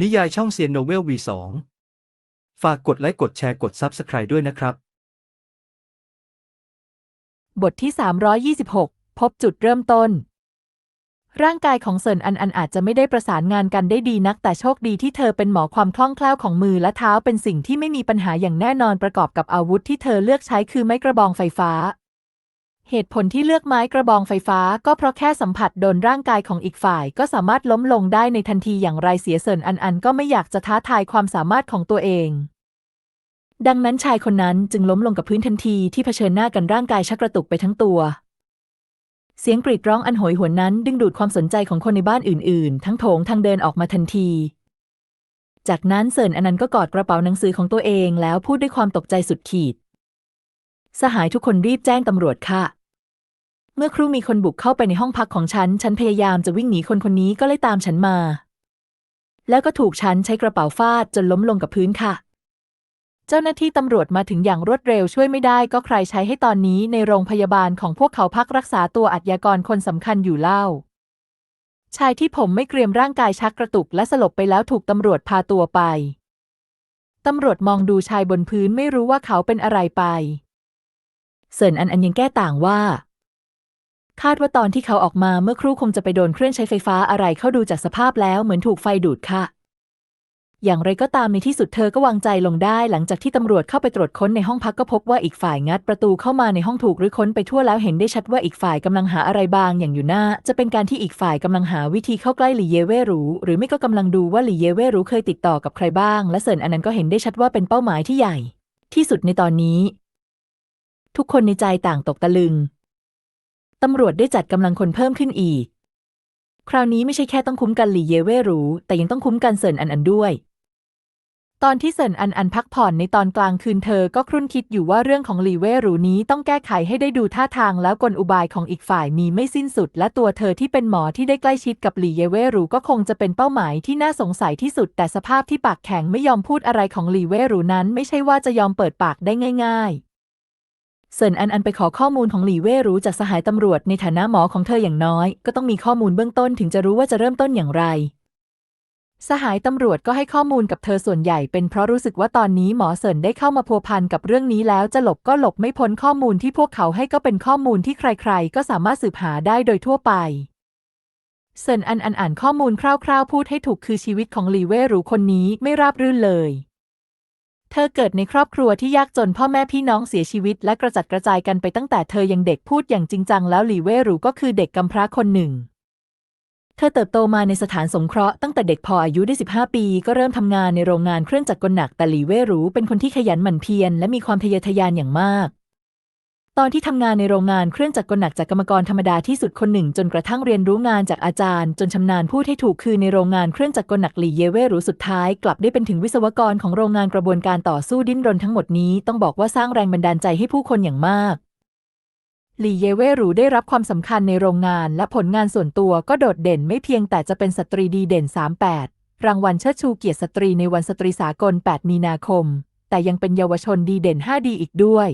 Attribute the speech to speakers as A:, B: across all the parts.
A: นิยายช่องเซียนโนเวล V2 ฝากกดไลค์กดแชร์กด Subscribe ด้วยนะครับ
B: บทที่ 326 พบจุดเริ่มต้น ร่างกายของเซินอันอันอาจจะไม่ได้ประสานงานกันได้ดีนัก แต่โชคดีที่เธอเป็นหมอความคล่องแคล่วของมือและเท้าเป็นสิ่งที่ไม่มีปัญหาอย่างแน่นอนประกอบกับอาวุธที่เธอเลือกใช้คือไม้กระบองไฟฟ้า เหตุผลที่เลือกไม้กระบองไฟฟ้าก็เพราะแค่สัมผัสโดนร่างกายของอีกฝ่าย ก็สามารถล้มลงได้ในทันทีอย่างไรเสียเซินอันอันก็ไม่อยากจะท้าทายความสามารถของตัวเอง ดังนั้นชายคนนั้นจึงล้มลงกับพื้นทันทีที่เผชิญหน้ากันร่างกายชักกระตุกไปทั้งตัว เสียงกรีดร้องอันโหยหวนนั้นดึงดูดความสนใจของคนในบ้านอื่น ๆ ทั้งโถงทางเดินออกมาทันที จากนั้นเซินอันันก็กอดกระเป๋าหนังสือของตัวเองแล้วพูดด้วยความตกใจสุดขีด สหายทุกคนรีบแจ้งตำรวจค่ะ เมื่อครู่มีคนบุกเข้าไปในห้องพักของฉัน ฉันพยายามจะวิ่งหนีคนคนนี้ก็เลยตามฉันมา แล้วก็ถูกฉันใช้กระเป๋าฟาดจนล้มลงกับพื้นค่ะ เจ้าหน้าที่ตำรวจมาถึงอย่างรวดเร็วช่วยไม่ได้ก็ใครใช้ให้ตอนนี้ในโรงพยาบาลของพวกเขาพักรักษาตัวอาชญากรคนสำคัญอยู่เล่า ชายที่ผมไม่เกรียมร่างกายชักกระตุกและสลบไปแล้วถูกตำรวจพาตัวไป ตำรวจมองดูชายบนพื้นไม่รู้ว่าเขาเป็นอะไรไปเซินอันอันยังแก้ต่างว่า คาดว่าตอนที่เขาออกมาเมื่อครู่คงจะไปโดนเครื่องใช้ไฟฟ้าอะไรเข้าดูจากสภาพแล้วเหมือนถูกไฟดูดค่ะ อย่างไรก็ตามในที่สุดเธอก็วางใจลงได้ หลังจากที่ตำรวจเข้าไปตรวจค้นในห้องพักก็พบว่าอีกฝ่ายงัดประตูเข้ามาในห้องถูกรื้อค้นไปทั่วแล้วเห็นได้ชัดว่าอีกฝ่ายกำลังหาอะไรบางอย่างอยู่หน้า จะเป็นการที่อีกฝ่ายกำลังหาวิธีเข้าใกล้หลีเยเว่รู้หรือไม่ก็กำลังดูว่าหลีเยเว่รู้เคยติดต่อกับใครบ้าง และเซินอันนั้นก็เห็นได้ชัดว่าเป็นเป้าหมายที่ใหญ่ ที่สุดในตอนนี้ ทุกคนในใจต่างตกตะลึง ตำรวจได้จัดกำลังคนเพิ่มขึ้นอีก คราวนี้ไม่ใช่แค่ต้องคุ้มกันหลี่เยเว่หรูแต่ยังต้องคุ้มกันเซินอันอันด้วย ตอนที่เซินอันอันพักผ่อนในตอนกลางคืนเธอก็ครุ่นคิดอยู่ว่าเรื่องของหลี่เว่หรูนี้ต้องแก้ไขให้ได้ดูท่าทางแล้วกลอุบายของอีกฝ่ายมีไม่สิ้นสุด และตัวเธอที่เป็นหมอที่ได้ใกล้ชิดกับหลี่เยเว่หรูก็คงจะเป็นเป้าหมายที่น่าสงสัยที่สุด แต่สภาพที่ปากแข็งไม่ยอมพูดอะไรของหลี่เว่หรูนั้น ไม่ใช่ว่าจะยอมเปิดปากได้ง่าย ๆ เซินอันอันไปขอข้อมูลของหลี่เว่รู้จากสหายตำรวจในฐานะหมอของเธออย่างน้อย ก็ต้องมีข้อมูลเบื้องต้นถึงจะรู้ว่าจะเริ่มต้นอย่างไร สหายตำรวจก็ให้ข้อมูลกับเธอส่วนใหญ่เป็นเพราะรู้สึกว่าตอนนี้หมอเซินได้เข้ามาพัวพันกับเรื่องนี้แล้วจะหลบก็หลบไม่พ้นข้อมูลที่พวกเขาให้ก็เป็นข้อมูลที่ใครๆ ก็สามารถสืบหาได้โดยทั่วไปเซินอันอันอ่านข้อมูลคร่าวๆ พูดให้ถูกคือชีวิตของหลีเว่รู้คนนี้ไม่ราบรื่นเลย เธอเกิดในครอบครัวที่ยากจนพ่อแม่พี่น้องเสียชีวิต และกระจัดกระจายกันไปตั้งแต่เธอยังเด็กพูดอย่างจริงจังแล้วหลีเว่รู้ก็คือเด็กกำพร้าคนหนึ่ง เธอเติบโตมาในสถานสงเคราะห์ตั้งแต่เด็กพออายุได้ 15 ปี ก็เริ่มทำงานในโรงงานเครื่องจักรกลหนักแต่หลีเว่รู้เป็นคนที่ขยันหมั่นเพียรและมีความทะเยอทะยานอย่างมาก ตอนที่ทำงานในโรงงานเครื่องจักรกลหนักจากกรรมกรธรรมดาที่สุดคนหนึ่ง จนกระทั่งเรียนรู้งานจากอาจารย์ จนชำนาญพูดให้ถูกคือในโรงงานเครื่องจักรกลหนักหลี่เยเว่รู้สุดท้าย กลับได้เป็นถึงวิศวกรของโรงงานกระบวนการต่อสู้ดิ้นรนทั้งหมดนี้ต้องบอกว่าสร้างแรงบันดาลใจให้ผู้คนอย่างมากหลี่เยเว่หรูได้รับความสำคัญในโรงงาน และผลงานส่วนตัวก็โดดเด่นไม่เพียงแต่จะเป็นสตรีดีเด่น 38 รางวัลเชิดชูเกียรติสตรีในวันสตรีสากล 8 มีนาคม แต่ยังเป็นเยาวชนดีเด่น 5 ดีอีกด้วย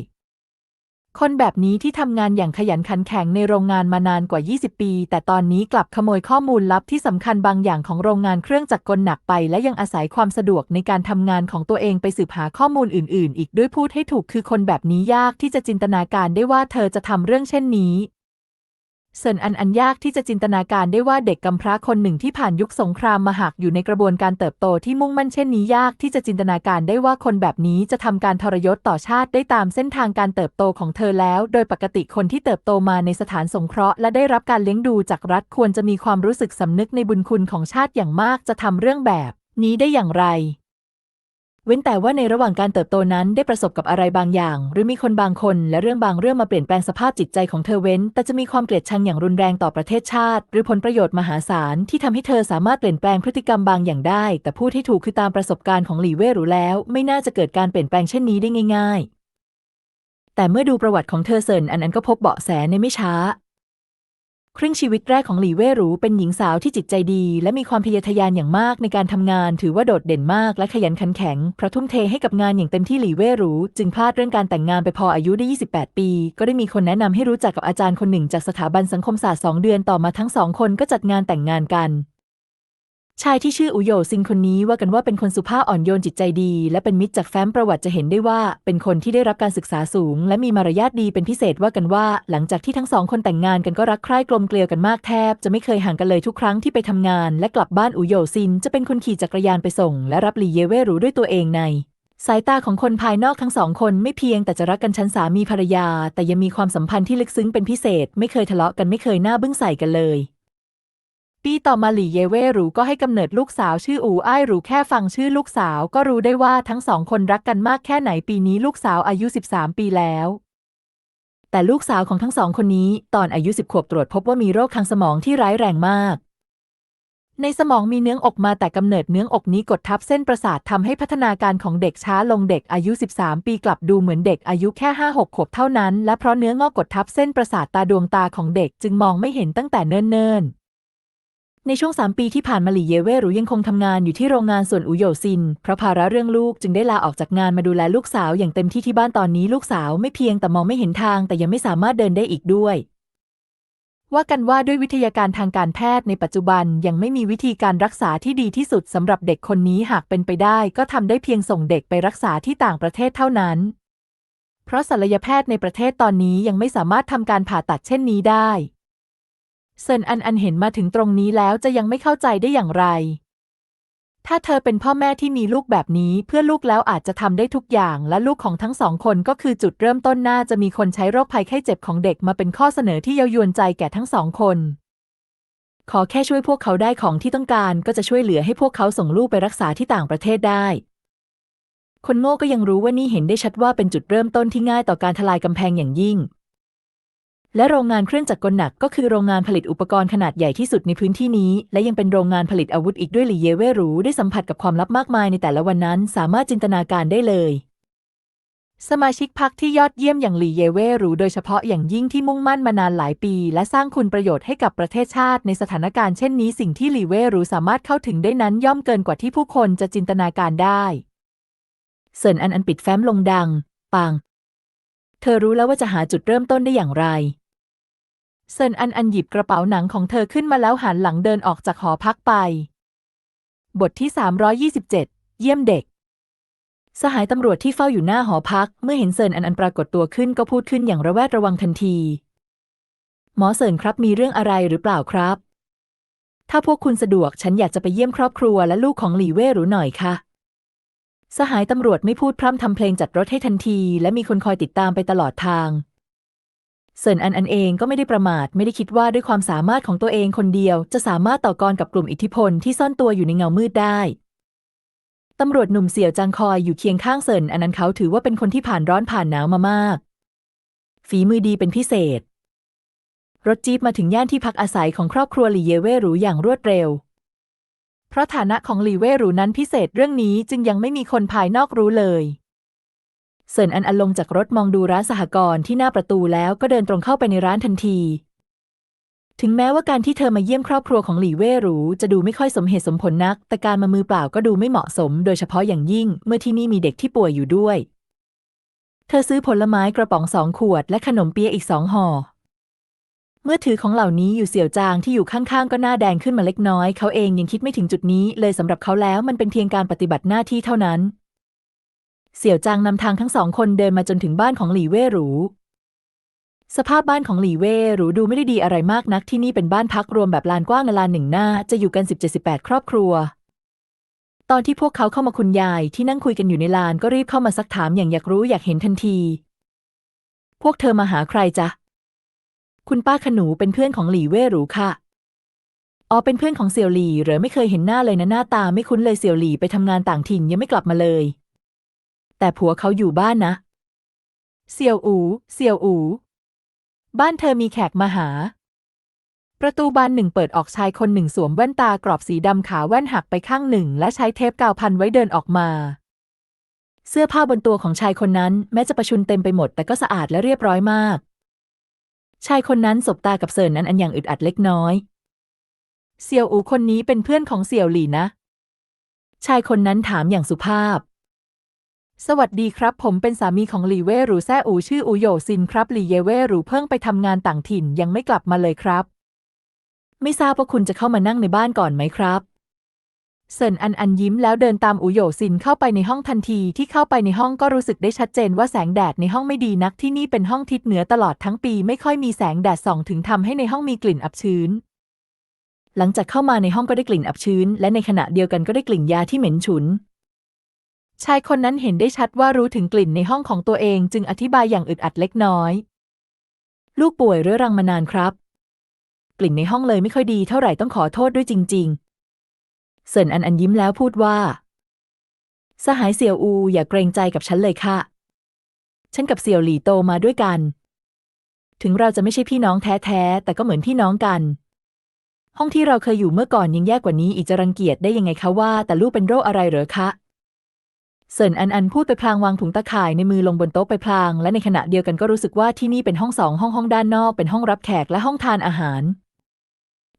B: คนแบบนี้ที่ทำงานอย่างขยันขันแข็งในโรงงานมานานกว่า 20 ปี แต่ตอนนี้กลับขโมยข้อมูลลับที่สำคัญบางอย่างของโรงงานเครื่องจักรกลหนักไป และยังอาศัยความสะดวกในการทำงานของตัวเองไปสืบหาข้อมูลอื่น ๆ อีกด้วยพูดให้ถูกคือคนแบบนี้ยากที่จะจินตนาการได้ว่าเธอจะทำเรื่องเช่นนี้ เซินอันอันยากที่จะจินตนาการได้ว่าเด็กกำพร้าคนหนึ่งที่ผ่านยุคสงครามมาหากอยู่ในกระบวนการเติบโตที่มุ่งมั่นเช่นนี้ยากที่จะจินตนาการได้ว่าคนแบบนี้จะทำการทรยศต่อชาติได้ตามเส้นทางการเติบโตของเธอแล้ว โดยปกติคนที่เติบโตมาในสถานสงเคราะห์และได้รับการเลี้ยงดูจากรัฐควรจะมีความรู้สึกสำนึกในบุญคุณของชาติอย่างมากจะทำเรื่องแบบ นี้ได้อย่างไร เว้นแต่ว่าในระหว่างการเติบโตนั้นได้ประสบกับอะไรบางอย่าง หรือมีคนบางคนและเรื่องบางเรื่องมาเปลี่ยนแปลงสภาพจิตใจของเธอเว้น แต่จะมีความเกลียดชังอย่างรุนแรงต่อประเทศชาติ หรือผลประโยชน์มหาศาลที่ทำให้เธอสามารถเปลี่ยนแปลงพฤติกรรมบางอย่างได้ แต่พูดให้ถูกคือตามประสบการณ์ของหลีเว่รู้แล้ว ไม่น่าจะเกิดการเปลี่ยนแปลงเช่นนี้ได้ง่าย ๆ แต่เมื่อดูประวัติของเธอเซินอันนั้นก็พบเบาะแสในไม่ช้า ครึ่งชีวิตแรกของหลี่เว่หรูเป็นหญิงสาวที่จิตใจดี และมีความพยาทยานอย่างมากในการทำงาน ถือว่าโดดเด่นมากและขยันขันแข็งเพราะทุ่มเทให้กับงานอย่างเต็มที่หลี่เว่หรูจึงพลาดเรื่องการแต่งงานไปพออายุได้ 28 ปี ก็ได้มีคนแนะนำให้รู้จักกับอาจารย์คนหนึ่งจากสถาบันสังคมศาสตร์สองเดือนต่อมาทั้งสองคนก็จัดงานแต่งงานกัน ชายที่ชื่ออุโยซินคนนี้ว่ากันว่าเป็นคนสุภาพอ่อนโยนจิตใจดี และเป็นมิตรจากแฟ้มประวัติจะเห็นได้ว่า เป็นคนที่ได้รับการศึกษาสูง และมีมารยาทดีเป็นพิเศษว่ากันว่า หลังจากที่ทั้งสองคนแต่งงานกันก็รักใคร่กลมเกลียวกันมากแทบ จะไม่เคยห่างกันเลยทุกครั้งที่ไปทำงาน และกลับบ้านอุโยซิน จะเป็นคนขี่จักรยานไปส่ง และรับหลีเยเว่หรูด้วยตัวเองในสายตาของคนภายนอกทั้งสองคนไม่เพียงแต่จะรักกันชั้นสามีภรรยา แต่ยังมีความสัมพันธ์ที่ลึกซึ้งเป็นพิเศษ ไม่เคยทะเลาะกันไม่เคยหน้าบึ้งใส่กันเลย ปีต่อมาหลี่เยเว่หรูก็ให้กำเนิดลูกสาวชื่ออูอ้ายหรูแค่ฟังชื่อลูกสาวก็รู้ได้ว่าทั้งสองคนรักกันมากแค่ไหนปีนี้ลูกสาวอายุ 13 ปีแล้ว แต่ลูกสาวของทั้งสองคนนี้ตอนอายุ 10 ขวบตรวจพบว่ามีโรคทางสมองที่ร้ายแรงมาก ในสมองมีเนื้องอกมาแต่กำเนิดเนื้องอกนี้กดทับเส้นประสาททำให้พัฒนาการของเด็กช้าลงเด็กอายุ 13 ปีกลับดูเหมือนเด็กอายุแค่ 5-6 ขวบเท่านั้น และเพราะเนื้องอกกดทับเส้นประสาทตาดวงตาของเด็กจึงมองไม่เห็นตั้งแต่เนิ่นๆ ในช่วง 3 ปีที่ผ่านมาหลี่เยเว่หรูยังคงทำงานอยู่ที่โรงงานส่วนอุโยซิน เพราะภาระเรื่องลูกจึงได้ลาออกจากงานมาดูแลลูกสาวอย่างเต็มที่ที่บ้านตอนนี้ลูกสาวไม่เพียงแต่มองไม่เห็นทาง แต่ยังไม่สามารถเดินได้อีกด้วย ว่ากันว่าด้วยวิทยาการทางการแพทย์ในปัจจุบันยังไม่มีวิธีการรักษาที่ดีที่สุดสำหรับเด็กคนนี้หากเป็นไปได้ ก็ทำได้เพียงส่งเด็กไปรักษาที่ต่างประเทศเท่านั้น เพราะศัลยแพทย์ในประเทศตอนนี้ยังไม่สามารถทำการผ่าตัดเช่นนี้ได้ เซินอันอันเห็นมาถึงตรงนี้แล้วจะยังไม่เข้าใจได้อย่างไร ถ้าเธอเป็นพ่อแม่ที่มีลูกแบบนี้เพื่อลูกแล้วอาจจะทำได้ทุกอย่างและลูกของทั้งสองคนก็คือจุดเริ่มต้นน่าจะมีคนใช้โรคภัยไข้เจ็บของเด็กมาเป็นข้อเสนอที่เย้ายวนใจแก่ทั้งสองคน ขอแค่ช่วยพวกเขาได้ของที่ต้องการก็จะช่วยเหลือให้พวกเขาส่งลูกไปรักษาที่ต่างประเทศได้คนโง่ก็ยังรู้ว่านี่เห็นได้ชัดว่าเป็นจุดเริ่มต้นที่ง่ายต่อการทลายกำแพงอย่างยิ่ง และโรงงานเครื่องจักรกลหนักก็คือโรงงานผลิตอุปกรณ์ขนาดใหญ่ที่สุดในพื้นที่นี้ และยังเป็นโรงงานผลิตอาวุธอีกด้วยหลีเยเวรูได้สัมผัสกับความลับมากมายในแต่ละวันนั้น สามารถจินตนาการได้เลย สมาชิกพรรคที่ยอดเยี่ยมอย่างหลีเยเวรูโดยเฉพาะอย่างยิ่งที่มุ่งมั่นมานานหลายปี และสร้างคุณประโยชน์ให้กับประเทศชาติ ในสถานการณ์เช่นนี้สิ่งที่หลี่เวรูสามารถเข้าถึงได้นั้นย่อมเกินกว่าที่ผู้คนจะจินตนาการได้เซินอันอันปิดแฟ้มลงดัง ปัง เธอรู้แล้วว่าจะหาจุดเริ่มต้นได้อย่างไร เซินอันอันหยิบกระเป๋าหนังของเธอขึ้นมาแล้วหันหลังเดินออกจากหอพักไป บทที่ 327 เยี่ยมเด็ก สหายตำรวจที่เฝ้าอยู่หน้าหอพัก เมื่อเห็นเซินอันอันปรากฏตัวขึ้นก็พูดขึ้นอย่างระแวดระวังทันที หมอเซินครับมีเรื่องอะไรหรือเปล่าครับ ถ้าพวกคุณสะดวกฉันอยากจะไปเยี่ยมครอบครัวและลูกของหลี่เว่หรูหน่อยค่ะ สหายตำรวจไม่พูดพร่ำทำเพลงจัดรถให้ทันที และมีคนคอยติดตามไปตลอดทางเซินอันอันเองก็ไม่ได้ประมาทไม่ได้คิดว่าด้วยความสามารถของตัวเองคนเดียว จะสามารถต่อกรกับกลุ่มอิทธิพลที่ซ่อนตัวอยู่ในเงามืดได้ตำรวจหนุ่มเสี่ยวจางคอยอยู่เคียงข้างเซินอันนั้นเขาถือว่าเป็นคนที่ผ่านร้อนผ่านหนาวมามาก ฝีมือดีเป็นพิเศษ รถจี๊ปมาถึงย่านที่พักอาศัยของครอบครัวหลี่เยเว่หรูอย่างรวดเร็ว เพราะฐานะของหลีเว่หรูนั้นพิเศษเรื่องนี้จึงยังไม่มีคนภายนอกรู้เลยเซินอันอันลงจากรถมองดูร้านสหกรณ์ที่หน้าประตูแล้วก็เดินตรงเข้าไปในร้านทันที ถึงแม้ว่าการที่เธอมาเยี่ยมครอบครัวของหลี่เว่หรูจะดูไม่ค่อยสมเหตุสมผลนัก แต่การมามือเปล่าก็ดูไม่เหมาะสม โดยเฉพาะอย่างยิ่งเมื่อที่นี่มีเด็กที่ป่วยอยู่ด้วย เธอซื้อผลไม้กระป๋องสองขวดและขนมเปี๊ยะอีกสองห่อ มื่อถือของเหล่านี้อยู่เสี่ยวจางที่อยู่ข้างๆ ก็หน้าแดงขึ้นมาเล็กน้อย เขาเองยังคิดไม่ถึงจุดนี้ เลยสำหรับเขาแล้วมันเป็นเพียงการปฏิบัติหน้าที่เท่านั้น เสี่ยวจางนำทางทั้งสองคนเดินมาจนถึงบ้านของหลี่เว่หรูสภาพบ้านของหลี่เว่หรูดูไม่ได้ดีอะไรมากนักที่นี่เป็นบ้านพักรวมแบบลานกว้างในลานหนึ่งหน้าจะอยู่กัน 17-18 ครอบครัว ตอนที่พวกเขาเข้ามาคุณยายที่นั่งคุยกันอยู่ในลานก็รีบเข้ามาซักถามอย่างอยากรู้อยากเห็นทันที พวกเธอมาหาใครจ๊ะ คุณป้าขนูเป็นเพื่อนของหลี่เว่หรูค่ะ อ๋อ เป็นเพื่อนของเสี่ยวหลี่เหรอไม่เคยเห็นหน้าเลยนะหน้าตาไม่คุ้นเลยเสี่ยวหลี่ไปทำงานต่างถิ่นยังไม่กลับมาเลย แต่ผัวเขาอยู่บ้านนะ เสี่ยวอูเสี่ยวอู บ้านเธอมีแขกมาหา ประตูบานหนึ่งเปิดออกชายคนหนึ่งสวมแว่นตากรอบสีดำขาแว่นหักไปข้างหนึ่ง และใช้เทปกาวพันไว้เดินออกมาเสื้อผ้าบนตัวของชายคนนั้น แม้จะประชุนเต็มไปหมดแต่ก็สะอาดและเรียบร้อยมาก ชายคนนั้นสบตากับเซินนั้นอันอย่างอึดอัดเล็กน้อย เสี่ยวอูคนนี้เป็นเพื่อนของเสี่ยวหลี่นะ ชายคนนั้นถามอย่างสุภาพ สวัสดีครับ ผมเป็นสามีของหลี่เว่หรูแซ่อูชื่ออูโยซินครับหลี่เยเว่หรูเพิ่งไปทำงานต่างถิ่นยังไม่กลับมาเลยครับ ไม่ทราบว่าคุณจะเข้ามานั่งในบ้านก่อนไหมครับ เซินอันอันยิ้มแล้วเดินตามอูโยซินเข้าไปในห้องทันทีที่เข้าไปในห้องก็รู้สึกได้ชัดเจนว่าแสงแดดในห้องไม่ดีนักที่นี่เป็นห้องทิศเหนือตลอดทั้งปีไม่ค่อยมีแสงแดดส่องถึงทำให้ในห้องมีกลิ่นอับชื้น หลังจากเข้ามาในห้องก็ได้กลิ่นอับชื้น และในขณะเดียวกันก็ได้กลิ่นยาที่เหม็นฉุน ชายคนนั้นเห็นได้ชัดว่ารู้ถึงกลิ่นในห้องของตัวเองจึงอธิบายอย่างอึดอัดเล็กน้อย ลูกป่วยเรื้อรังมานานครับ กลิ่นในห้องเลยไม่ค่อยดีเท่าไหร่ต้องขอโทษด้วยจริง ๆ เซินอันอันยิ้มแล้วพูดว่า สหายเสี่ยวอูอย่าเกรงใจกับฉันเลยค่ะ ฉันกับเสี่ยวหลี่โตมาด้วยกัน ถึงเราจะไม่ใช่พี่น้องแท้ๆ แต่ก็เหมือนพี่น้องกัน ห้องที่เราเคยอยู่เมื่อก่อนยังแย่กว่านี้อีกจะรังเกียจได้ยังไงคะว่า แต่ลูกเป็นโรคอะไรเหรอคะเซินอันอันพูดไปพลางวางถุงตะข่ายในมือลงบนโต๊ะไปพลาง และในขณะเดียวกันก็รู้สึกว่าที่นี่เป็นห้องสองห้องห้องด้านนอกเป็นห้องรับแขกและห้องทานอาหาร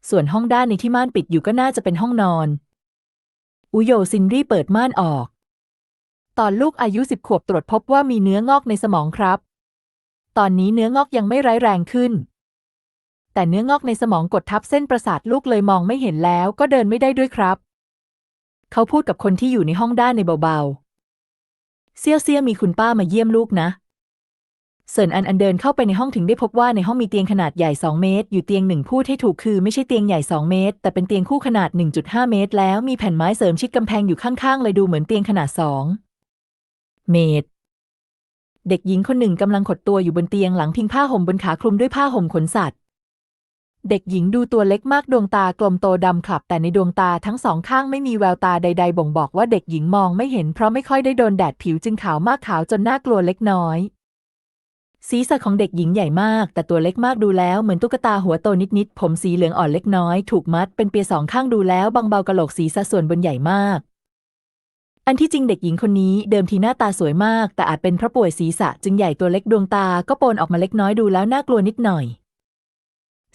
B: ส่วนห้องด้านในที่ม่านปิดอยู่ก็น่าจะเป็นห้องนอน อุโยซินรีเปิดม่านออก ตอนลูกอายุสิบขวบตรวจพบว่ามีเนื้องอกในสมองครับ ตอนนี้เนื้องอกยังไม่ร้ายแรงขึ้น แต่เนื้องอกในสมองกดทับเส้นประสาทลูกเลยมองไม่เห็นแล้วก็เดินไม่ได้ด้วยครับ เขาพูดกับคนที่อยู่ในห้องด้านในเบาๆ เซี่ยวเซี่ยมีคุณป้ามาเยี่ยมลูกนะ เซินอันอันเดินเข้าไปในห้องถึงได้พบว่าในห้องมีเตียงขนาดใหญ่ 2 เมตร อยู่เตียงหนึ่งพูดให้ถูกคือไม่ใช่เตียงใหญ่ 2 เมตร แต่เป็นเตียงคู่ขนาด 1.5 เมตร แล้วมีแผ่นไม้เสริมชิดกำแพงอยู่ข้างๆ เลยดูเหมือนเตียงขนาด 2 เมตร เด็กหญิงคนหนึ่งกำลังขดตัวอยู่บนเตียงหลังพิงผ้าห่มบนขาคลุมด้วยผ้าห่มขนสัตว์ เด็กหญิงดูตัวเล็กมากดวงตากลมโตดำคลับ แต่ในดวงตาทั้งสองข้างไม่มีแววตาใด ๆ บ่งบอกว่าเด็กหญิงมองไม่เห็นเพราะไม่ค่อยได้โดนแดดผิวจึงขาวมากขาวจนน่ากลัวเล็กน้อย ศีรษะของเด็กหญิงใหญ่มาก แต่ตัวเล็กมากดูแล้วเหมือนตุ๊กตาหัวโตนิดๆ ผมสีเหลืองอ่อนเล็กน้อย ถูกมัดเป็นเปียสองข้างดูแล้วบางเบากระโหลกศีรษะส่วนบนใหญ่มาก อันที่จริงเด็กหญิงคนนี้เดิมทีหน้าตาสวยมาก แต่อาจเป็นเพราะป่วยศีรษะจึงใหญ่ตัวเล็กดวงตาก็โปนออกมาเล็กน้อยดูแล้วน่ากลัวนิดหน่อย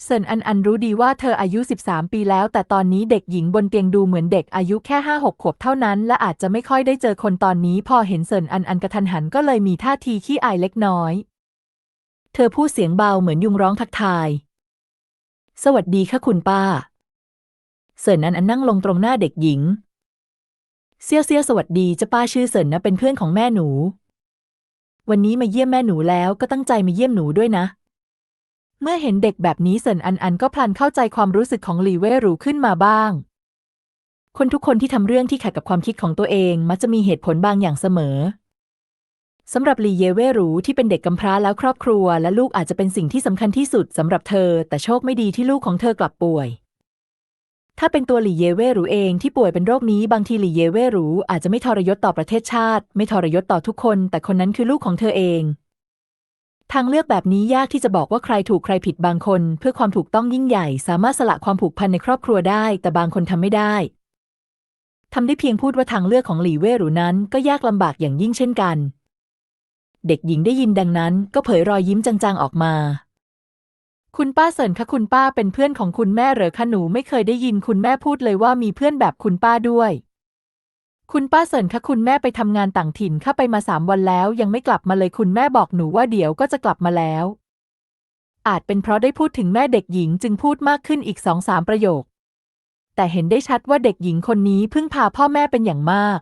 B: เซินอันอันรู้ดีว่าเธออายุ 13 ปีแล้ว แต่ตอนนี้เด็กหญิงบนเตียงดูเหมือนเด็กอายุแค่5 6ขวบเท่านั้น และอาจจะไม่ค่อยได้เจอคนตอนนี้ พอเห็นเซินอันอันกระทันหันก็เลยมีท่าทีขี้อายเล็กน้อย เธอพูดเสียงเบาเหมือนยุงร้องทักทาย สวัสดีค่ะคุณป้าเซินอันอันนั่งลงตรงหน้าเด็กหญิง เซียวเซียวสวัสดีเจ้าป้าชื่อเซินนะเป็นเพื่อนของแม่หนู วันนี้มาเยี่ยมแม่หนูแล้วก็ตั้งใจมาเยี่ยมหนูด้วยนะ เมื่อเห็นเด็กแบบนี้เซินอันอันก็พลันเข้าใจความรู้สึกของหลีเว่หรูขึ้นมาบ้าง คนทุกคนที่ทำเรื่องที่ขัดกับความคิดของตัวเองมักจะมีเหตุผลบางอย่างเสมอ สำหรับหลีเยเวรูที่เป็นเด็กกำพร้าแล้วครอบครัว และลูกอาจจะเป็นสิ่งที่สำคัญที่สุดสำหรับเธอ แต่โชคไม่ดีที่ลูกของเธอกลับป่วย ถ้าเป็นตัวหลีเยเวรูเองที่ป่วยเป็นโรคนี้บางทีหลีเยเวรูอาจจะไม่ทรยศต่อประเทศชาติ ไม่ทรยศต่อทุกคน แต่คนนั้นคือลูกของเธอเอง ทางเลือกแบบนี้ยากที่จะบอกว่าใครถูกใครผิดบางคน เพื่อความถูกต้องยิ่งใหญ่ สามารถสละความผูกพันในครอบครัวได้ แต่บางคนทำไม่ได้ทำได้เพียงพูดว่าทางเลือกของหลีเวรูนั้นก็ยากลำบากอย่างยิ่งเช่นกัน เด็กหญิงได้ยินดังนั้น ก็เผยรอยยิ้มจางๆออกมา คุณป้าเสินคะคุณป้าเป็นเพื่อนของคุณแม่เหรอคะหนูไม่เคยได้ยินคุณแม่พูดเลยว่ามีเพื่อนแบบคุณป้าด้วย คุณป้าเสินคะคุณแม่ไปทำงานต่างถิ่นเข้าไปมาสามวันแล้ว ยังไม่กลับมาเลยคุณแม่บอกหนูว่าเดี๋ยวก็จะกลับมาแล้ว อาจเป็นเพราะได้พูดถึงแม่เด็กหญิงจึงพูดมากขึ้นอีกสองสามประโยค แต่เห็นได้ชัดว่าเด็กหญิงคนนี้พึ่งพาพ่อแม่เป็นอย่างมาก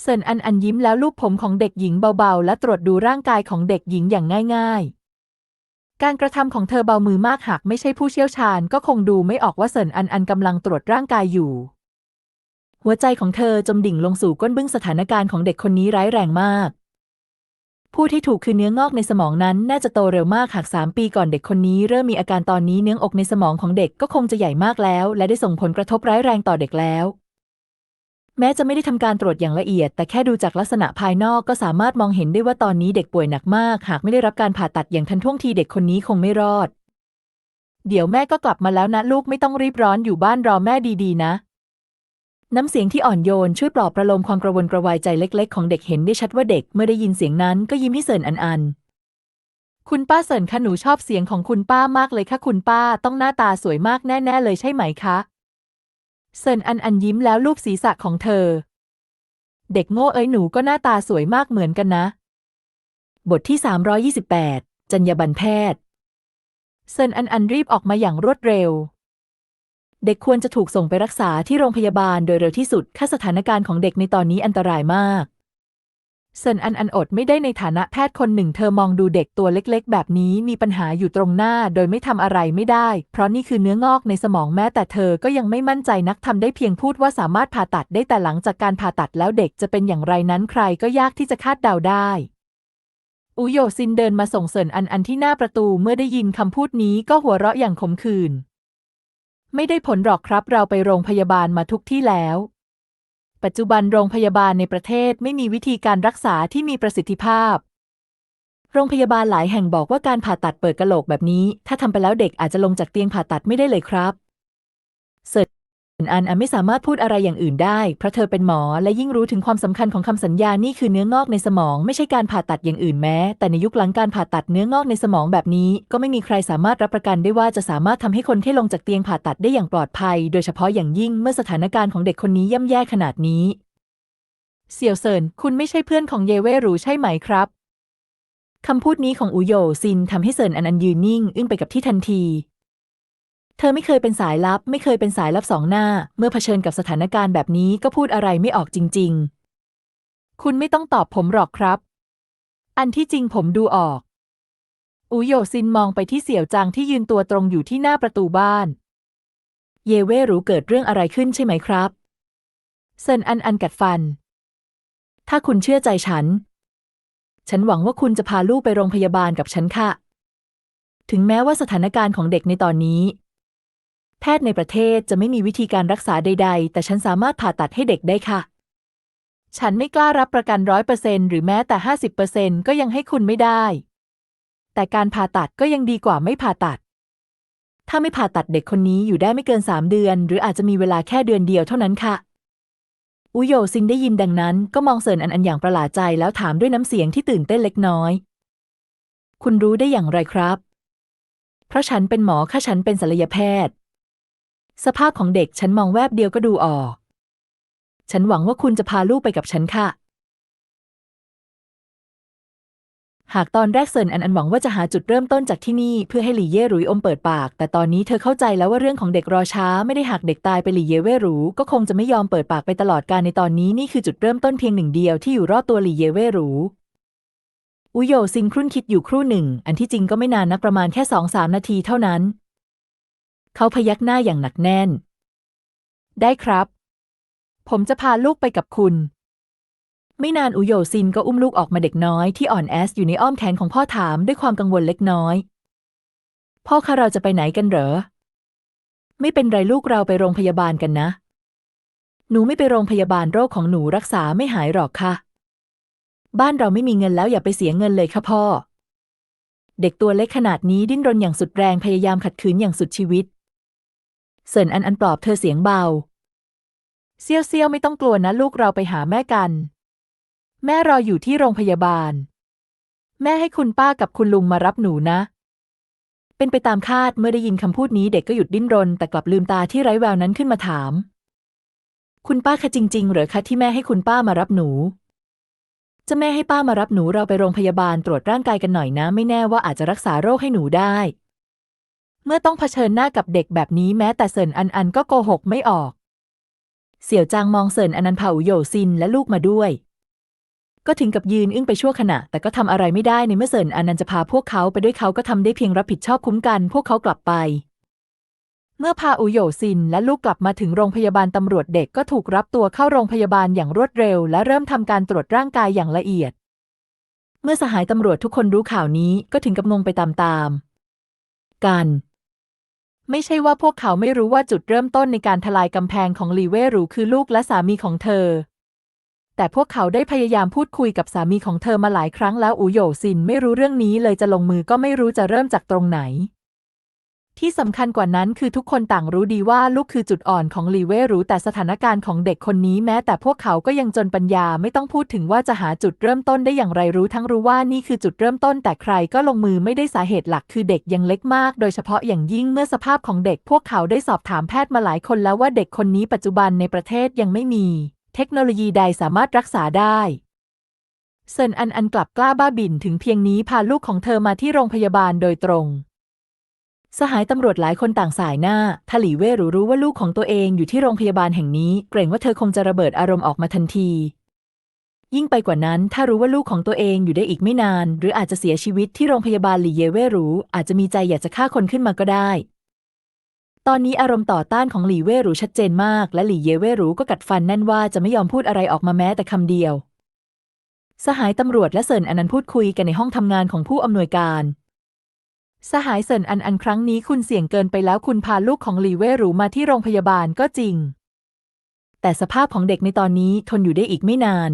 B: เซินอันอันยิ้มแล้วลูบผมของเด็กหญิงเบาๆ และตรวจดูร่างกายของเด็กหญิงอย่างง่าย ๆ การกระทำของเธอเบามือมากหากไม่ใช่ผู้เชี่ยวชาญ ก็คงดูไม่ออกว่าเซินอันอันกำลังตรวจร่างกายอยู่ หัวใจของเธอจมดิ่งลงสู่ก้นบึ้งสถานการณ์ของเด็กคนนี้ร้ายแรงมาก ผู้ที่ถูกคือเนื้องอกในสมองนั้นน่าจะโตเร็วมากหากสามปีก่อนเด็กคนนี้เริ่มมีอาการตอนนี้เนื้ออกในสมองของเด็กก็คงจะใหญ่มากแล้ว และได้ส่งผลกระทบร้ายแรงต่อเด็กแล้ว แม้จะไม่ได้ทำการตรวจอย่างละเอียด แต่แค่ดูจากลักษณะภายนอกก็สามารถมองเห็นได้ว่าตอนนี้เด็กป่วยหนักมาก หากไม่ได้รับการผ่าตัดอย่างทันท่วงทีเด็กคนนี้คงไม่รอด เดี๋ยวแม่ก็กลับมาแล้วนะลูกไม่ต้องรีบร้อนอยู่บ้านรอแม่ดีๆ นะ น้ำเสียงที่อ่อนโยนช่วยปลอบประโลมความกระวนกระวายใจเล็กๆ ของเด็กเห็นได้ชัดว่าเด็กเมื่อได้ยินเสียงนั้นก็ยิ้มให้เสินอันอันคุณป้าเสินคะหนูชอบเสียงของคุณป้ามากเลยค่ะคุณป้าต้องหน้าตาสวยมากแน่ ๆ เลยใช่ไหมคะ เซินอันอันยิ้มแล้วลูบศีรษะของเธอ เด็กโง่เอ้ยหนูก็หน้าตาสวยมากเหมือนกันนะ บทที่ 328 จรรยาบรรณแพทย์ เซินอันอันรีบออกมาอย่างรวดเร็ว เด็กควรจะถูกส่งไปรักษาที่โรงพยาบาลโดยเร็วที่สุดค่าสถานการณ์ของเด็กในตอนนี้อันตรายมาก เซินอันอันอดไม่ได้ในฐานะแพทย์คนหนึ่ง เธอมองดูเด็กตัวเล็กๆ แบบนี้มีปัญหาอยู่ตรงหน้าโดยไม่ทำอะไรไม่ได้ เพราะนี่คือเนื้องอกในสมองแม้แต่เธอก็ยังไม่มั่นใจนักทำได้เพียงพูดว่าสามารถผ่าตัดได้แต่หลังจากการผ่าตัดแล้วเด็กจะเป็นอย่างไรนั้นใครก็ยากที่จะคาดเดาได้อุโยซินเดินมาส่งเซินอันอันที่หน้าประตูเมื่อได้ยินคำพูดนี้ก็หัวเราะอย่างขมขื่นไม่ได้ผลหรอกครับ เราไปโรงพยาบาลมาทุกที่แล้ว ปัจจุบันโรงพยาบาลในประเทศไม่มีวิธีการรักษาที่มีประสิทธิภาพ โรงพยาบาลหลายแห่งบอกว่าการผ่าตัดเปิดกะโหลกแบบนี้ ถ้าทำไปแล้วเด็กอาจจะลงจากเตียงผ่าตัดไม่ได้เลยครับ อันอันไม่สามารถพูดอะไรอย่างอื่นได้ เพราะเธอเป็นหมอและยิ่งรู้ถึงความสำคัญของคำสัญญานี่คือเนื้องอกในสมองไม่ใช่การผ่าตัดอย่างอื่นแม้ แต่ในยุคหลังการผ่าตัดเนื้องอกในสมองแบบนี้ก็ไม่มีใครสามารถรับประกันได้ว่าจะสามารถทำให้คนที่ลงจากเตียงผ่าตัดได้อย่างปลอดภัย โดยเฉพาะอย่างยิ่งเมื่อสถานการณ์ของเด็กคนนี้ย่ำแย่ขนาดนี้ เสี่ยวเซินคุณไม่ใช่เพื่อนของเยเว่หรูใช่ไหมครับคำพูดนี้ของอูโยซินทำให้เซินอันอันยืนนิ่ง อึ้งไปกับที่ทันที เธอไม่เคยเป็นสายลับ ไม่เคยเป็นสายลับสองหน้า เมื่อเผชิญกับสถานการณ์แบบนี้ก็พูดอะไรไม่ออกจริง ๆ คุณไม่ต้องตอบผมหรอกครับ อันที่จริงผมดูออก อูโยซินมองไปที่เสี่ยวจางที่ยืนตัวตรงอยู่ที่หน้าประตูบ้าน เยเว่รู้เกิดเรื่องอะไรขึ้นใช่ไหมครับเซินอันอันกัดฟัน ถ้าคุณเชื่อใจฉัน ฉันหวังว่าคุณจะพาลูกไปโรงพยาบาลกับฉันค่ะ ถึงแม้ว่าสถานการณ์ของเด็กในตอนนี้ แพทย์ในประเทศจะไม่มีวิธีการรักษาใด ๆ แต่ฉันสามารถผ่าตัดให้เด็กได้ค่ะ ฉันไม่กล้ารับประกันร้อยเปอร์เซ็นหรือแม้แต่ห้าสิบเปอร์เซ็นก็ยังให้คุณไม่ได้ แต่การผ่าตัดก็ยังดีกว่าไม่ผ่าตัด ถ้าไม่ผ่าตัดเด็กคนนี้อยู่ได้ไม่เกินสามเดือน หรืออาจจะมีเวลาแค่เดือนเดียวเท่านั้นค่ะ อุโยซิงได้ยินดังนั้น ก็มองเซินอันอันอย่างประหลาดใจแล้วถามด้วยน้ำเสียงที่ตื่นเต้นเล็กน้อย คุณรู้ได้อย่างไรครับ เพราะฉันเป็นหมอค่ะฉันเป็นศัลยแพทย์ สภาพของเด็กฉันมองแวบเดียวก็ดูออก ฉันหวังว่าคุณจะพาลูกไปกับฉันค่ะ หากตอนแรกเซินอันอันหวังว่าจะหาจุดเริ่มต้นจากที่นี่เพื่อให้หลี่เย่หรุยอมเปิดปาก แต่ตอนนี้เธอเข้าใจแล้วว่าเรื่องของเด็กรอช้าไม่ได้หากเด็กตายไปหลี่เย่เว่หรูก็คงจะไม่ยอมเปิดปากไปตลอดการในตอนนี้นี่คือจุดเริ่มต้นเพียงหนึ่งเดียวที่อยู่รอบตัวหลี่เย่เว่หรูอุโยซิงครุ่นคิดอยู่ครู่หนึ่ง อันที่จริงก็ไม่นานนักประมาณแค่สองสามนาทีเท่านั้น เขาพยักหน้าอย่างหนักแน่น ได้ครับ ผมจะพาลูกไปกับคุณ ไม่นานอุโยซินก็อุ้มลูกออกมาเด็กน้อยที่อ่อนแอสอยู่ในอ้อมแขนของพ่อถามด้วยความกังวลเล็กน้อย พ่อคะเราจะไปไหนกันเหรอ ไม่เป็นไรลูกเราไปโรงพยาบาลกันนะ หนูไม่ไปโรงพยาบาลโรคของหนูรักษาไม่หายหรอกค่ะ บ้านเราไม่มีเงินแล้วอย่าไปเสียเงินเลยค่ะพ่อเด็กตัวเล็กขนาดนี้ดิ้นรนอย่างสุดแรงพยายามขัดขืนอย่างสุดชีวิต เซินอันอันปลอบเธอเสียงเบา เซี่ยวเซี่ยวไม่ต้องกลัวนะลูกเราไปหาแม่กัน แม่รออยู่ที่โรงพยาบาล แม่ให้คุณป้ากับคุณลุงมารับหนูนะ เป็นไปตามคาดเมื่อได้ยินคำพูดนี้เด็กก็หยุดดิ้นรน แต่กลับลืมตาที่ไร้แววนั้นขึ้นมาถาม คุณป้าคะจริง ๆ เหรอคะที่แม่ให้คุณป้ามารับหนูจะแม่ให้ป้ามารับหนูเราไปโรงพยาบาลตรวจร่างกายกันหน่อยนะ ไม่แน่ว่าอาจจะรักษาโรคให้หนูได้ เมื่อต้องเผชิญหน้ากับเด็กแบบนี้แม้แต่เซินอันอันก็โกหกไม่ออก เสี่ยวจางมองเซินอันนันเผาโยซินและลูกมาด้วย ก็ถึงกับยืนอึ้งไปชั่วขณะ แต่ก็ทำอะไรไม่ได้ในเมื่อเซินอันนันจะพาพวกเขาไปด้วยเขาก็ทำได้เพียงรับผิดชอบคุ้มกันพวกเขากลับไป เมื่อพาอุโยซินและลูกกลับมาถึงโรงพยาบาลตำรวจเด็กก็ถูกรับตัวเข้าโรงพยาบาลอย่างรวดเร็ว และเริ่มทำการตรวจร่างกายอย่างละเอียด เมื่อสหายตำรวจทุกคนรู้ข่าวนี้ก็ถึงกับงงไปตามๆกัน ไม่ใช่ว่าพวกเขาไม่รู้ว่าจุดเริ่มต้นในการทลายกำแพงของลีเวรูคือลูกและสามีของเธอ แต่พวกเขาได้พยายามพูดคุยกับสามีของเธอมาหลายครั้งแล้วอูโยซินไม่รู้เรื่องนี้เลยจะลงมือก็ไม่รู้จะเริ่มจากตรงไหน ที่สำคัญกว่านั้นคือทุกคนต่างรู้ดีว่าลูกคือจุดอ่อนของลีเว่รู้แต่สถานการณ์ของเด็กคนนี้แม้แต่พวกเขาก็ยังจนปัญญาไม่ต้องพูดถึงว่าจะหาจุดเริ่มต้นได้อย่างไรรู้ทั้งรู้ว่านี่คือจุดเริ่มต้น แต่ใครก็ลงมือไม่ได้สาเหตุหลักคือเด็กยังเล็กมาก โดยเฉพาะอย่างยิ่งเมื่อสภาพของเด็ก พวกเขาได้สอบถามแพทย์มาหลายคนแล้วว่าเด็กคนนี้ปัจจุบันในประเทศยังไม่มี เทคโนโลยีใดสามารถรักษาได้เซินอันอันกลับกล้าบ้าบิ่นถึงเพียงนี้พาลูกของเธอมาที่โรงพยาบาลโดยตรง สหายตำรวจหลายคนต่างสายหน้าถ้าหลี่เว่รู้รู้ว่าลูกของตัวเองอยู่ที่โรงพยาบาลแห่งนี้ เกรงว่าเธอคงจะระเบิดอารมณ์ออกมาทันที ยิ่งไปกว่านั้น ถ้ารู้ว่าลูกของตัวเองอยู่ได้อีกไม่นาน หรืออาจจะเสียชีวิตที่โรงพยาบาลหลี่เยเว่รู้อาจจะมีใจอยากจะฆ่าคนขึ้นมาก็ได้ ตอนนี้อารมณ์ต่อต้านของหลี่เว่รู้ชัดเจนมาก และหลี่เยเว่รู้ก็กัดฟันแน่นว่าจะไม่ยอมพูดอะไรออกมาแม้แต่คำเดียวสหายตำรวจและเซินอนันต์พูดคุยกันในห้องทำงานของผู้อำนวยการ สหายเซินอันอันครั้งนี้คุณเสี่ยงเกินไปแล้วคุณพาลูกของหลีเว่หรูมาที่โรงพยาบาลก็จริง แต่สภาพของเด็กในตอนนี้ทนอยู่ได้อีกไม่นาน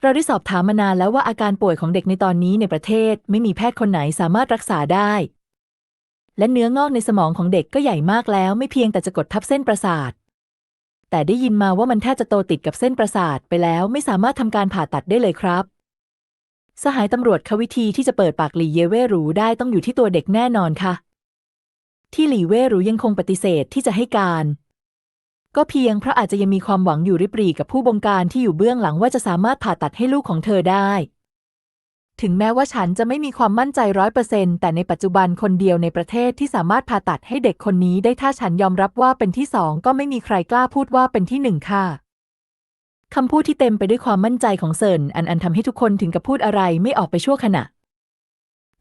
B: เราได้สอบถามมานานแล้วว่าอาการป่วยของเด็กในตอนนี้ในประเทศไม่มีแพทย์คนไหนสามารถรักษาได้ และเนื้องอกในสมองของเด็กก็ใหญ่มากแล้ว ไม่เพียงแต่จะกดทับเส้นประสาท แต่ได้ยินมาว่ามันแทบจะโตติดกับเส้นประสาทไปแล้วไม่สามารถทำการผ่าตัดได้เลยครับ สหายตำรวจเขาวิธีที่จะเปิดปากหลี่เยเว่รู้ได้ต้องอยู่ที่ตัวเด็กแน่นอนค่ะ ที่หลี่เว่รู้ยังคงปฏิเสธที่จะให้การ ก็เพียงเพราะอาจจะยังมีความหวังอยู่ริบรี่กับผู้บงการที่อยู่เบื้องหลังว่าจะสามารถผ่าตัดให้ลูกของเธอได้ ถึงแม้ว่าฉันจะไม่มีความมั่นใจร้อยเปอร์เซ็นแต่ในปัจจุบันคนเดียวในประเทศที่สามารถผ่าตัดให้เด็กคนนี้ได้ถ้าฉันยอมรับว่าเป็นที่สองก็ไม่มีใครกล้าพูดว่าเป็นที่หนึ่งค่ะ คำพูดที่เต็มไปด้วยความมั่นใจของเซินอันอันทำให้ทุกคนถึงกับพูดอะไรไม่ออกไปชั่วขณะ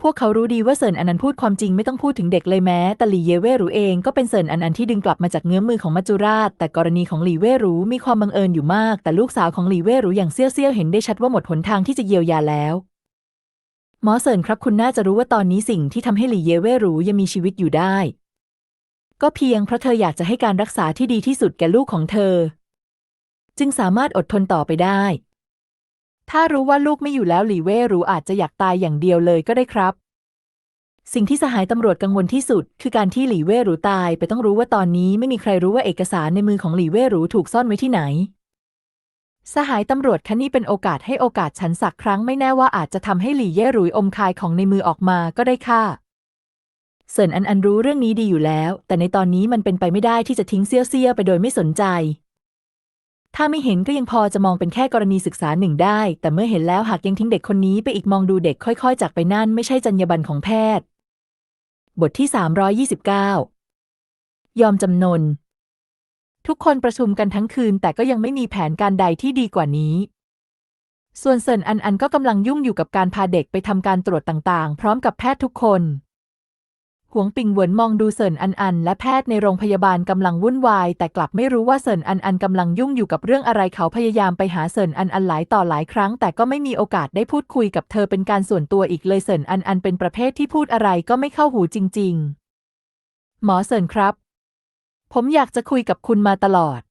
B: พวกเขารู้ดีว่าเซินอันอันพูดความจริงไม่ต้องพูดถึงเด็กเลยแม้ แต่หลีเยเว่รู้เองก็เป็นเซินอันอันที่ดึงกลับมาจากเงื้อมือของมัจจุราช แต่กรณีของหลีเว่รู้มีความบังเอิญอยู่มาก แต่ลูกสาวของหลีเว่รู้อย่างเซี่ยวเซี่ยวเห็นได้ชัดว่าหมดหนทางที่จะเยียวยาแล้วหมอเซินครับคุณน่าจะรู้ว่าตอนนี้สิ่งที่ทำให้หลีเยเว่รู้ยังมีชีวิตอยู่ได้ ก็เพียงเพราะเธออยากจะให้การรักษาที่ดีที่สุดแก่ลูกของเธอ จึงสามารถอดทนต่อไปได้ ถ้ารู้ว่าลูกไม่อยู่แล้วหลี่เว่รู้อาจจะอยากตายอย่างเดียวเลยก็ได้ครับ สิ่งที่สหายตำรวจกังวลที่สุด คือการที่หลี่เว่รู้ตายไปต้องรู้ว่าตอนนี้ไม่มีใครรู้ว่าเอกสารในมือของหลี่เว่รู้ถูกซ่อนไว้ที่ไหน สหายตำรวจคะนี่เป็นโอกาสให้โอกาสฉันสักครั้งไม่แน่ว่าอาจจะทำให้หลี่เย่หรุยอมคายของในมือออกมาก็ได้ค่ะเซินอันอันรู้เรื่องนี้ดีอยู่แล้ว แต่ในตอนนี้มันเป็นไปไม่ได้ที่จะทิ้งเซี่ยวเซี่ยวไปโดยไม่สนใจ ถ้าไม่เห็นก็ยังพอจะมองเป็นแค่กรณีศึกษาหนึ่งได้ แต่เมื่อเห็นแล้วหากยังทิ้งเด็กคนนี้ไปอีกมองดูเด็กค่อย ๆ จากไปนั่นไม่ใช่จรรยาบรรณของแพทย์ บทที่ 329 ยอมจำนน ทุกคนประชุมกันทั้งคืน แต่ก็ยังไม่มีแผนการใดที่ดีกว่านี้ ส่วนเซินอันอันก็กำลังยุ่งอยู่กับการพาเด็กไปทำการตรวจต่างๆ พร้อมกับแพทย์ทุกคน หวงปิงเหวินมองดูเซินอันอัน และแพทย์ในโรงพยาบาลกำลังวุ่นวาย แต่กลับไม่รู้ว่าเซินอันอันกำลังยุ่งอยู่กับเรื่องอะไรเขาพยายามไปหาเซินอันอันหลายต่อหลายครั้ง แต่ก็ไม่มีโอกาสได้พูดคุยกับเธอเป็นการส่วนตัวอีกเลยเซินอันอันเป็นประเภทที่พูดอะไรก็ไม่เข้าหูจริง ๆ หมอเซินครับ ผมอยากจะคุยกับคุณมาตลอด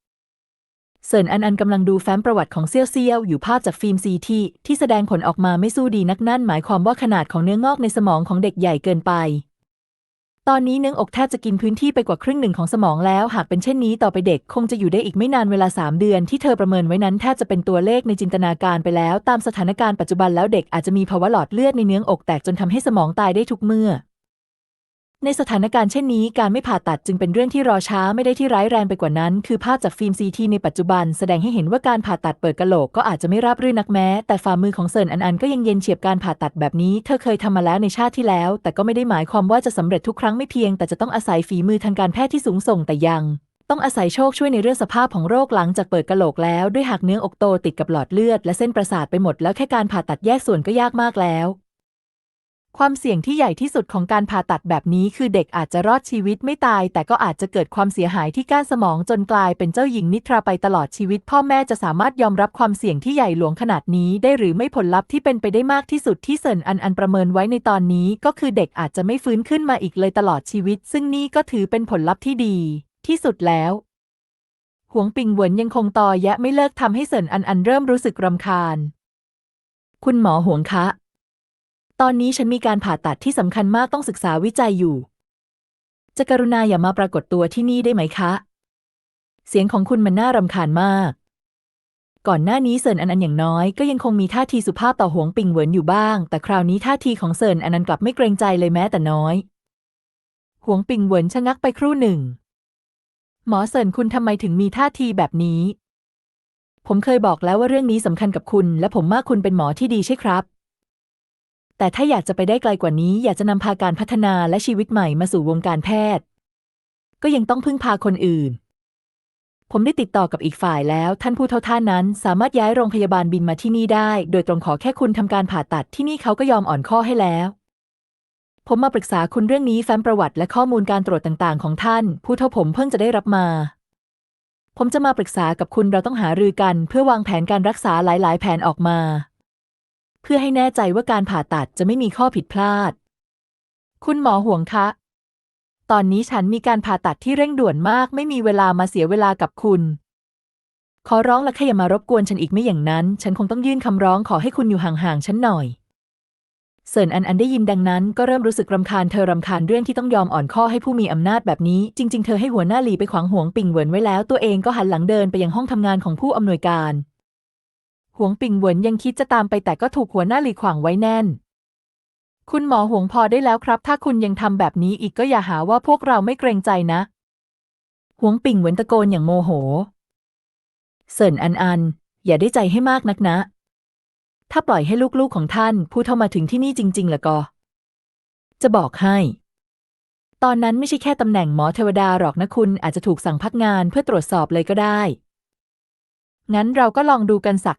B: เซินอันอันกำลังดูแฟ้มประวัติของเซี่ยวเซี่ยวอยู่ภาพจากฟิล์มซีทีที่แสดงผลออกมาไม่สู้ดีนักนั่นหมายความว่าขนาดของเนื้องอกในสมองของเด็กใหญ่เกินไป ตอนนี้เนื้องอกแทบจะกินพื้นที่ไปกว่าครึ่งหนึ่งของสมองแล้ว หากเป็นเช่นนี้ต่อไปเด็กคงจะอยู่ได้อีกไม่นานเวลา 3 เดือนที่เธอประเมินไว้นั้นแทบจะเป็นตัวเลขในจินตนาการไปแล้ว ตามสถานการณ์ปัจจุบันแล้วเด็กอาจจะมีภาวะหลอดเลือดในเนื้องอกแตกจนทำให้สมองตายได้ทุกเมื่อ ในสถานการณ์เช่นนี้การไม่ผ่าตัดจึงเป็นเรื่องที่รอช้าไม่ได้ที่ร้ายแรงไปกว่านั้น คือภาพจากฟิล์มซีทีในปัจจุบันแสดงให้เห็นว่าการผ่าตัดเปิดกะโหลกก็อาจจะไม่ราบรื่นนักแม้ แต่ฝ่ามือของเซินอันอันก็ยังเย็นเฉียบการผ่าตัดแบบนี้ เธอเคยทำมาแล้วในชาติที่แล้ว แต่ก็ไม่ได้หมายความว่าจะสำเร็จทุกครั้งไม่เพียง แต่จะต้องอาศัยฝีมือทางการแพทย์ที่สูงส่งแต่ยังต้องอาศัยโชคช่วยในเรื่องสภาพของโรคหลังจากเปิดกะโหลกแล้วด้วยหากเนื้ออกโตติดกับหลอดเลือดและเส้นประสาทไปหมดแล้วแค่การผ่าตัดแยกส่วนก็ยากมากแล้ว ความเสี่ยงที่ใหญ่ที่สุดของการผ่าตัดแบบนี้คือเด็กอาจจะรอดชีวิตไม่ตาย แต่ก็อาจจะเกิดความเสียหายที่ก้านสมองจนกลายเป็นเจ้าหญิงนิทราไปตลอดชีวิต พ่อแม่จะสามารถยอมรับความเสี่ยงที่ใหญ่หลวงขนาดนี้ ได้หรือไม่ผลลัพธ์ที่เป็นไปได้มากที่สุดที่เซินอันอันประเมินไว้ในตอนนี้ ก็คือเด็กอาจจะไม่ฟื้นขึ้นมาอีกเลยตลอดชีวิต ซึ่งนี่ก็ถือเป็นผลลัพธ์ที่ดี ที่สุดแล้วหวงปิงเหวินยังคงตอแยะไม่เลิกทำให้เซินอันอันเริ่มรู้สึกรำคาญ คุณหมอหวงคะ ตอนนี้ฉันมีการผ่าตัดที่สำคัญมากต้องศึกษาวิจัยอยู่ จะกรุณาอย่ามาปรากฏตัวที่นี่ได้ไหมคะ เสียงของคุณมันน่ารำคาญมาก ก่อนหน้านี้เซินอันอันอย่างน้อย ก็ยังคงมีท่าทีสุภาพต่อหวงปิงเหวินอยู่บ้าง แต่คราวนี้ท่าทีของเซินอันนันกลับไม่เกรงใจเลยแม้แต่น้อย หวงปิงเหวินชะงักไปครู่หนึ่ง หมอเซินคุณทำไมถึงมีท่าทีแบบนี้ ผมเคยบอกแล้วว่าเรื่องนี้สำคัญกับคุณ และผมมากคุณเป็นหมอที่ดีใช่ครับ แต่ถ้าอยากจะไปได้ไกลกว่านี้อยากจะนำพาการพัฒนาและชีวิตใหม่มาสู่วงการแพทย์ ก็ยังต้องพึ่งพาคนอื่น ผมได้ติดต่อกับอีกฝ่ายแล้ว ท่านผู้เท่าท่านนั้น สามารถย้ายโรงพยาบาลบินมาที่นี่ได้ โดยตรงขอแค่คุณทำการผ่าตัดที่นี่เขาก็ยอมอ่อนข้อให้แล้ว ผมมาปรึกษาคุณเรื่องนี้แฟ้มประวัติและข้อมูลการตรวจต่างๆ ของท่าน ผู้เท่าผมเพิ่งจะได้รับมาผมจะมาปรึกษากับคุณเราต้องหารือกัน เพื่อวางแผนการรักษาหลาย ๆ แผนออกมา เพื่อให้แน่ใจว่าการผ่าตัดจะไม่มีข้อผิดพลาด คุณหมอห่วงคะ ตอนนี้ฉันมีการผ่าตัดที่เร่งด่วนมาก ไม่มีเวลามาเสียเวลากับคุณ ขอร้องและแค่อย่ามารบกวนฉันอีกไม่อย่างนั้น ฉันคงต้องยื่นคำร้องขอให้คุณอยู่ห่างๆฉันหน่อยเซินอันอันได้ยินดังนั้นก็เริ่มรู้สึกรำคาญเธอรำคาญเรื่องที่ต้องยอมอ่อนข้อให้ผู้มีอำนาจแบบนี้ จริง ๆ เธอให้หัวหน้าหลีไปขวางหวงปิงเหวินไว้แล้ว ตัวเองก็หันหลังเดินไปยังห้องทำงานของผู้อำนวยการ หวงปิงเหวินยังคิดจะตามไปแต่ก็ถูกหัวหน้าหลีขวางไว้แน่น คุณหมอหวงพอได้แล้วครับ ถ้าคุณยังทำแบบนี้อีกก็อย่าหาว่าพวกเราไม่เกรงใจนะ หวงปิงเหวินตะโกนอย่างโมโหเซินอันอัน อย่าได้ใจให้มากนักนะ ถ้าปล่อยให้ลูกๆของท่านผู้เท่ามาถึงที่นี่จริงๆล่ะก็ จะบอกให้ ตอนนั้นไม่ใช่แค่ตำแหน่งหมอเทวดาหรอกนะคุณอาจจะถูกสั่งพักงานเพื่อตรวจสอบเลยก็ได้งั้นเราก็ลองดูกันสัก